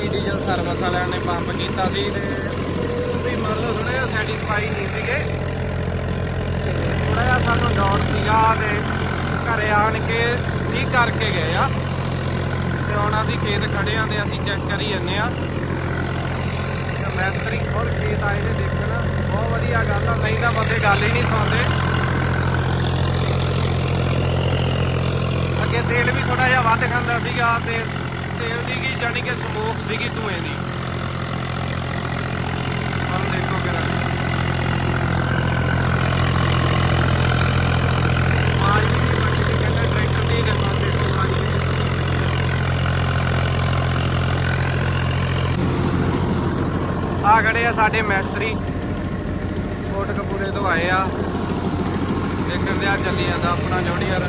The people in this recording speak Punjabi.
ਟੈਂਕੀ ਡੀਜ਼ਲ ਸਰਵਿਸ ਵਾਲਿਆਂ ਨੇ ਪੰਪ ਕੀਤਾ ਸੀ ਤੇ ਵੀ ਮਤਲਬ ਥੋੜਾ ਜਿਹਾ ਸੈਟੀਸਫਾਈ ਨਹੀਂ ਸੀਗੇ। ਥੋੜਾ ਜਿਹਾ ਸਾਨੂੰ ਡਾਊਟ ਸੀਗਾ ਤੇ ਘਰੇ ਆਣ ਕੇ ਠੀਕ ਕਰਕੇ ਗਏ ਆ। ਤੇ ਹੁਣ ਅਸੀਂ ਖੇਤ ਖੜੇ ਆਂ ਤੇ ਅਸੀਂ ਚੈੱਕ ਕਰੀ ਜਾਂਦੇ ਆ। ਮੈਸਤਰੀ ਖੋਲ ਖੇਤ ਆਏ ਨੇ ਦੇਖਣ। ਬਹੁਤ ਵਧੀਆ ਗੱਲ ਆ, ਨਹੀਂ ਤਾਂ ਬੰਦੇ ਗੱਲ ਹੀ ਨਹੀਂ ਸੁਣਦੇ। ਅੱਗੇ ਤੇਲ ਵੀ ਥੋੜਾ ਜਿਹਾ ਵੱਧ ਖਾਂਦਾ ਸੀਗਾ, ਤੇ ਤੇਲ ਦੀ ਕੀ ਜਾਨੀ ਕਿ ਸਮੋਕ ਸੀਗੀ ਧੂਏ ਦੀ। ਹੁਣ ਦੇਖੋ ਕਿਰਾ ਨਹੀਂ ਵੱਜਦੀ ਆ ਖੜੇ ਆ ਸਾਡੇ ਮੈਸਤਰੀ। ਕੋਟ ਕਪੂਰੇ ਤੋਂ ਆਏ ਆ। ਦੇਖਣ ਦੇ ਆ ਚੱਲੀ ਜਾਂਦਾ ਆਪਣਾ ਜੋੜੀਅਰ